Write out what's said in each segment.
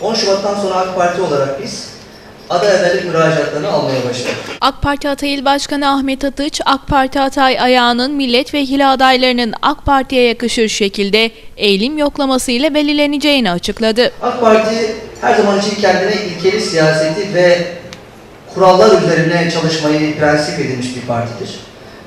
10 Şubat'tan sonra AK Parti olarak biz aday adaylık müracaatlarını almaya başladık. AK Parti Hatay İl Başkanı Ahmet Atıç, AK Parti Hatay ayağının milletvekili adaylarının AK Parti'ye yakışır şekilde eğilim yoklaması ile belirleneceğini açıkladı. AK Parti her zaman için kendine ilkeli siyaseti ve kurallar üzerine çalışmayı prensip edilmiş bir partidir.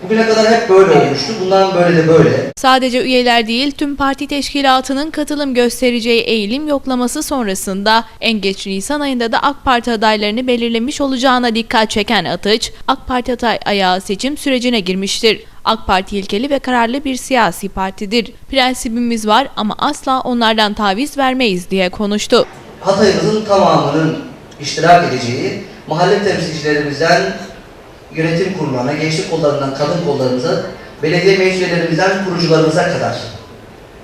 Bugüne kadar hep böyle olmuştu. Bundan böyle de böyle. Sadece üyeler değil tüm parti teşkilatının katılım göstereceği eğilim yoklaması sonrasında en geç Nisan ayında da AK Parti adaylarını belirlemiş olacağına dikkat çeken Atıç, AK Parti Hatay ayağı seçim sürecine girmiştir. AK Parti ilkeli ve kararlı bir siyasi partidir. Prensibimiz var ama asla onlardan taviz vermeyiz diye konuştu. Hatay'ımızın tamamının iştirak edeceği mahalle temsilcilerimizden yönetim kurullarına, gençlik kollarından kadın kollarımıza, belediye meclislerimizden kurucularımıza kadar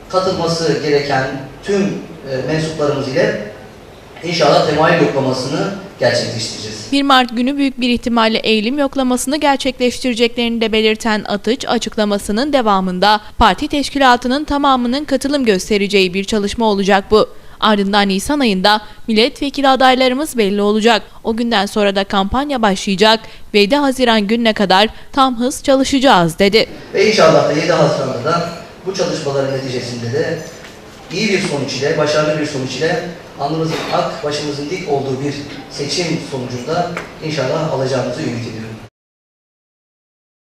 katılması gereken tüm e, mensuplarımız ile inşallah temayül yoklamasını gerçekleştireceğiz. 1 Mart günü büyük bir ihtimalle eğilim yoklamasını gerçekleştireceklerini de belirten Atıç açıklamasının devamında parti teşkilatının tamamının katılım göstereceği bir çalışma olacak bu. Ardından Nisan ayında milletvekili adaylarımız belli olacak. O günden sonra da kampanya başlayacak ve 7 Haziran gününe kadar tam hız çalışacağız dedi. Ve inşallah da 7 Haziran'da da bu çalışmaların neticesinde de iyi bir sonuç ile, başarılı bir sonuç ile alnımızın ak, başımızın dik olduğu bir seçim sonucunda inşallah alacağımızı ümit ediyoruz.